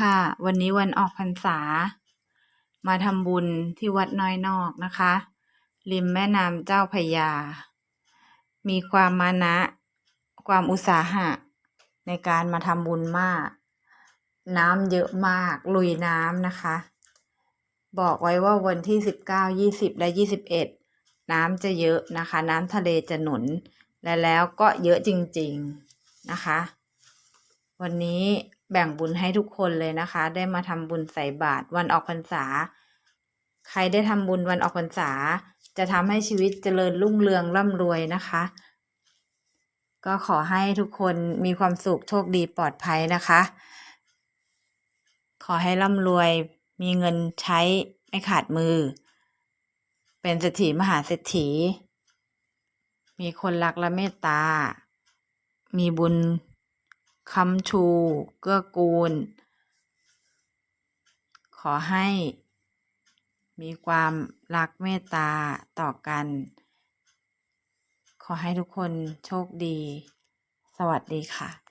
ค่ะ วันนี้วันออกพรรษา มาทำบุญที่วัดน้อยนอกนะคะ ริมแม่น้ำเจ้าพยา มีความมานะ ความอุตสาหะ ในการมาทำบุญมาก น้ำเยอะมาก ลุยน้ำนะคะ บอกไว้ว่าวันที่สิบเก้ายี่สิบและยี่สิบเอ็ดน้ำจะเยอะนะคะ น้ำทะเลจะหนุนและแล้วก็เยอะจริง ๆ นะคะ วันนี้ แบ่งบุญให้ทุกคนเลยนะคะ ได้มาทำบุญใส่บาตรวันออกพรรษา ใครได้ทำบุญวันออกพรรษา จะทำให้ชีวิตเจริญรุ่งเรืองร่ำรวยนะคะ ก็ขอให้ทุกคนมีความสุขโชคดีปลอดภัยนะคะ ขอให้ร่ำรวยมีเงินใช้ไม่ขาดมือ เป็นเศรษฐีมหาเศรษฐี มีคนรักและเมตตา มีบุญ คำชู เกื้อกูล ขอให้ มีความรักเมตตาต่อกัน ขอให้ทุกคนโชคดี สวัสดีค่ะ